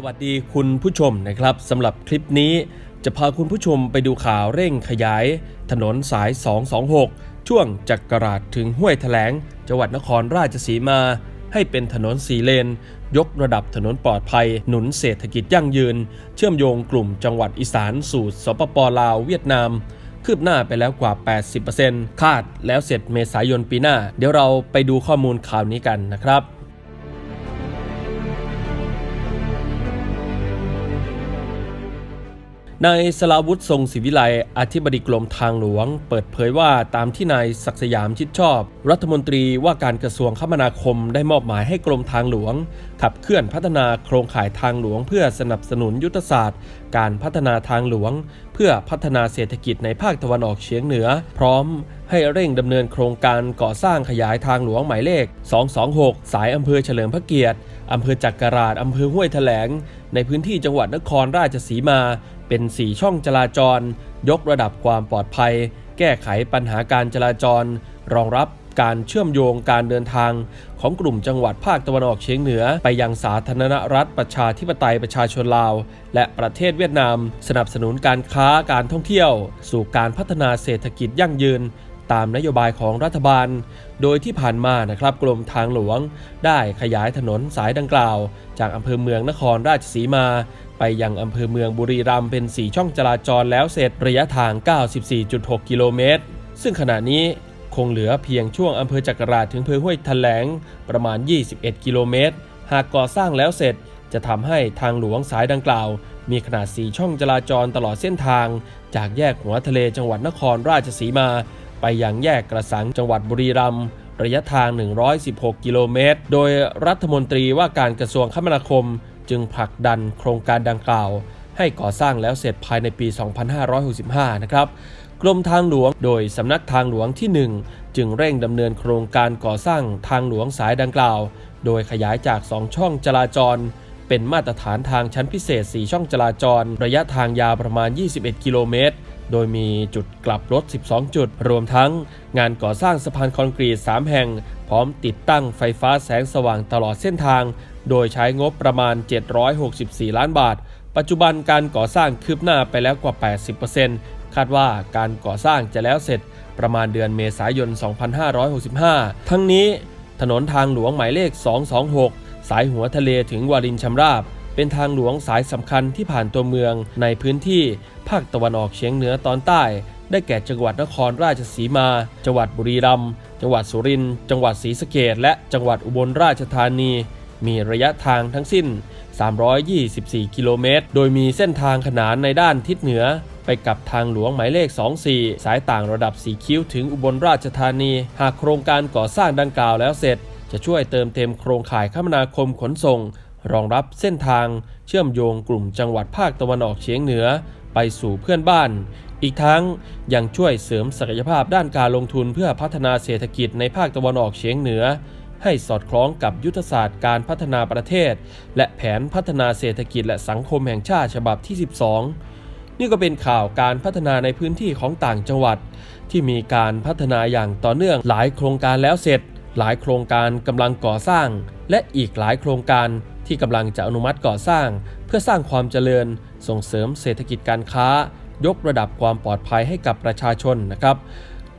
สวัสดีคุณผู้ชมนะครับสำหรับคลิปนี้จะพาคุณผู้ชมไปดูข่าวเร่งขยาย ถนนสาย 226 ช่วงจักราดถึงห้วยแถลง จังหวัดนครราชสีมา ให้เป็นถนนสีเลน ยกระดับถนนปลอดภัย หนุนเศรษฐกิจยั่งยืน เชื่อมโยงกลุ่มจังหวัดอีสานสู่สปปลาวเวียดนาม คืบหน้าไปแล้วกว่า 80%คาดแล้วเสร็จเมษายนปีหน้า เดี๋ยวเราไปดูข้อมูลข่าวนี้กันนะครับ นายสลาวุฒิทรงศิวิไลอธิบดีกรมทางหลวง เปิดเผยว่าตามที่นายศักสยามชิดชอบ รัฐมนตรีว่าการกระทรวงคมนาคมได้มอบหมายให้กรมทางหลวง ขับเคลื่อนพัฒนาโครงข่ายทางหลวง เพื่อสนับสนุนยุทธศาสตร์ การพัฒนาทางหลวง เพื่อพัฒนาเศรษฐกิจในภาคตะวันออกเฉียงเหนือ พร้อมให้เร่งดำเนินโครงการก่อสร้างขยายทางหลวงหมายเลข 226 สายอำเภอเฉลิมพระเกียรติ อำเภอจักราชอำเภอห้วยแถลง ในพื้นที่จังหวัดนครราชสีมา เป็น 4 ช่องจราจร ยกระดับความปลอดภัย แก้ไขปัญหาการจราจร รองรับการเชื่อมโยงการเดินทาง ของกลุ่มจังหวัดภาคตะวันออกเฉียงเหนือ ไปยังสาธารณรัฐประชาธิปไตยประชาชนลาว และประเทศเวียดนาม สนับสนุนการค้าการท่องเที่ยว สู่การพัฒนาเศรษฐกิจยั่งยืน ตามนโยบายของรัฐบาล โดยที่ผ่านมานะครับกรมทางหลวง ได้ขยายถนนสายดังกล่าว จากอำเภอเมืองนครราชสีมา ไปยังอำเภอเมืองบุรีรัมย์เป็น 4 ช่องจราจรแล้วเสร็จระยะทาง 94.6 กิโลเมตร ซึ่งขณะนี้คงเหลือเพียงช่วงอำเภอจักราชถึงอำเภอห้วยแถลงประมาณ 21 กิโลเมตร หากก่อสร้างแล้วเสร็จจะทำให้ทางหลวงสายดังกล่าว มีขนาด 4 ช่องจราจรตลอดเส้นทาง จากแยกหัวทะเลจังหวัดนครราชสีมา ไปยังแยกกระสังจังหวัดบุรีรัมย์ระยะทาง 116 กิโลเมตร โดยรัฐมนตรีว่าการกระทรวงคมนาคม จึงผลักดันโครงการดังกล่าว ให้ก่อสร้างแล้วเสร็จภายในปี 2565 นะครับ กรมทางหลวงโดยสำนักทางหลวงที่ 1 จึงเร่งดำเนินโครงการก่อสร้างทางหลวงสายดังกล่าว โดยขยายจาก 2 ช่องจราจร เป็นมาตรฐานทางชั้นพิเศษ 4 ช่องจราจร ระยะทางยาวประมาณ 21 กิโลเมตร โดยมีจุดกลับรถ 12 จุด รวมทั้งงานก่อสร้างสะพานคอนกรีต 3 แห่ง พร้อมติดตั้งไฟฟ้าแสงสว่างตลอดเส้นทาง โดยใช้งบประมาณ 764 ล้านบาท ปัจจุบันการก่อสร้างคืบหน้าไปแล้วกว่า 80%คาดว่าการก่อสร้างจะแล้วเสร็จประมาณเดือนเมษายน 2565 ทั้งนี้ถนนทางหลวงหมายเลข 226 สายหัวทะเลถึงวารินชำราบ เป็นทางหลวงสายสำคัญที่ผ่านตัวเมืองในพื้นที่ ภาคตะวันออกเฉียงเหนือตอนใต้ ได้แก่จังหวัดนครราชสีมา จังหวัดบุรีรัมย์จังหวัดสุรินทร์จังหวัดศรีสะเกษและจังหวัดอุบลราชธานี มีระยะทางทั้งสิ้น 324 กิโลเมตร โดยมีเส้นทางขนานในด้านทิศเหนือ ไปกับทางหลวงหมายเลข 24 สายต่างระดับสีคิ้วถึงอุบลราชธานี หากโครงการก่อสร้างดังกล่าวแล้วเสร็จ จะช่วยเติมเต็มโครงข่ายคมนาคมขนส่ง รองรับเส้นทางเชื่อมโยงกลุ่มจังหวัดภาคตะวันออกเฉียงเหนือไปสู่เพื่อนบ้าน อีกทั้งยังช่วยเสริมศักยภาพด้านการลงทุนเพื่อพัฒนาเศรษฐกิจในภาคตะวันออกเฉียงเหนือ ให้สอดคล้องกับยุทธศาสตร์การพัฒนาประเทศ และแผนพัฒนาเศรษฐกิจและสังคมแห่งชาติฉบับที่ 12 นี่ก็เป็นข่าวการพัฒนาในพื้นที่ของต่างจังหวัด ที่มีการพัฒนาอย่างต่อเนื่องหลายโครงการแล้วเสร็จ หลายโครงการกำลังก่อสร้าง และอีกหลายโครงการที่กำลังจะอนุมัติก่อสร้าง เพื่อสร้างความเจริญ ส่งเสริมเศรษฐกิจการค้า ยกระดับความปลอดภัยให้กับประชาชนนะครับ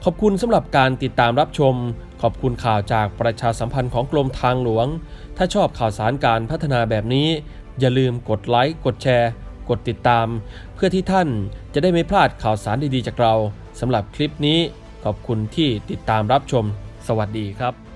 ขอบคุณสำหรับการติดตามรับชม ขอบคุณข่าวจากประชาสัมพันธ์ของกรมทางหลวง ถ้าชอบข่าวสารการพัฒนาแบบนี้ อย่าลืมกดไลค์กดแชร์ กดติดตาม เพื่อที่ท่านจะได้ไม่พลาดข่าวสารดีๆจากเราสำหรับคลิปนี้ ขอบคุณที่ติดตามรับชม สวัสดีครับ